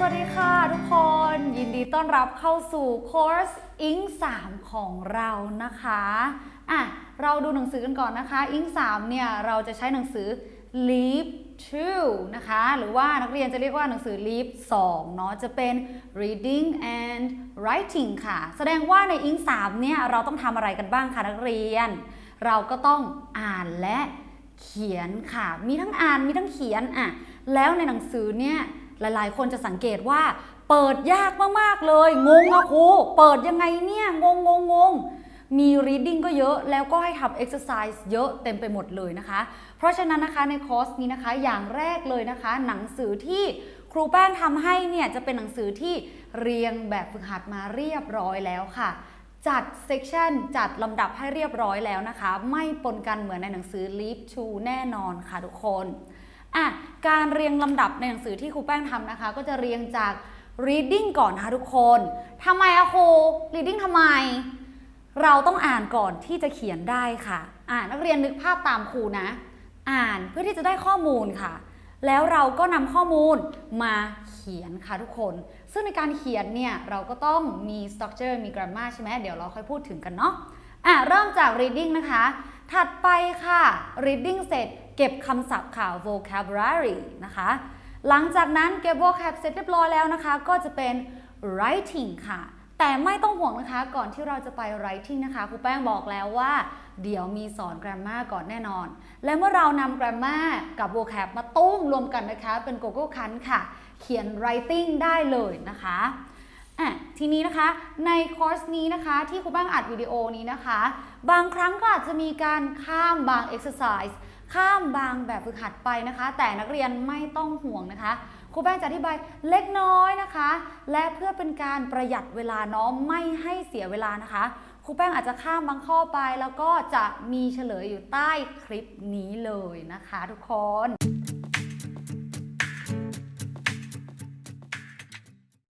สวัสดีค่ะทุกคนยินดีต้อนรับเข้าสู่คอร์สอิง3ของเรานะคะอะเราดูหนังสือกันก่อนนะคะอิง3เนี่ยเราจะใช้หนังสือ Leap 2นะคะ หรือว่านักเรียนจะเรียกว่าหนังสือ Leap 2เนาะจะเป็น reading and writing ค่ะ แสดงว่าในอิง3เนี่ยเราต้องทำอะไรกันบ้างคะนักเรียน เราก็ต้องอ่านและเขียนค่ะ มีทั้งอ่านมีทั้งเขียนอะแล้วในหนังสือเนี่ย หลายๆ คนจะสังเกตว่า เปิดยากมากๆเลย งงอะครูเปิดยังไงเนี่ย งงงงงงมี reading ก็เยอะแล้วก็ให้ทำ exercise เยอะเต็มไปหมดเลยนะคะ เพราะฉะนั้นนะคะในคอร์สนี้นะคะอย่างแรกเลยนะคะ หนังสือที่ครูแป้งทำให้เนี่ยจะเป็นหนังสือที่เรียงแบบฝึกหัดมาเรียบร้อยแล้วค่ะ จัดเซกชันจัดลำดับให้เรียบร้อยแล้วนะคะ ไม่ปนกันเหมือนในหนังสือ Leap to แน่นอนค่ะทุกคน อะการเรียงลำดับในหนังสือที่ครูแป้งทำนะคะ ก็จะเรียงจาก reading ก่อนนะคะทุกคนทำไมอะครู reading ทำไม เราต้องอ่านก่อนที่จะเขียนได้ค่ะอ่านนักเรียนนึกภาพตามครูนะ อ่านเพื่อที่จะได้ข้อมูลค่ะ แล้วเราก็นำข้อมูลมาเขียนค่ะทุกคน ซึ่งในการเขียนเนี่ยเราก็ต้องมี structure มี grammar ใช่ไหมเดี๋ยวเราค่อยพูดถึงกันเนาะ อะเริ่มจาก reading นะคะ ถัดไปค่ะ reading เสร็จเก็บคำศัพท์ค่ะ vocabulary นะคะ หลังจากนั้นเก็บ vocab เสร็จเรียบร้อยแล้วนะคะ ก็จะเป็น writing ค่ะ แต่ไม่ต้องห่วงนะคะ ก่อนที่เราจะไป writing นะคะ ครูแป้งบอกแล้วว่า เดี๋ยวมีสอน grammar ก่อนแน่นอน และเมื่อเรานำ grammar กับ vocab มาตุ้มรวมกันนะคะ เป็น Google คันค่ะ เขียน writing ได้เลยนะคะ อะทีนี้นะคะในคอร์สนี้นะคะที่ครูแป้งอัดวิดีโอนี้นะคะ บางครั้งก็อาจจะมีการข้ามบาง exercise ข้ามบางแบบฝึกหัดไปนะคะ แต่นักเรียนไม่ต้องห่วงนะคะครูแป้งจะอธิบายเล็กน้อยนะคะ และเพื่อเป็นการประหยัดเวลาเน้องไม่ให้เสียเวลานะคะครูแป้งอาจจะข้ามบางข้อไป แล้วก็จะมีเฉลยอยู่ใต้คลิปนี้เลยนะคะ ทุกคน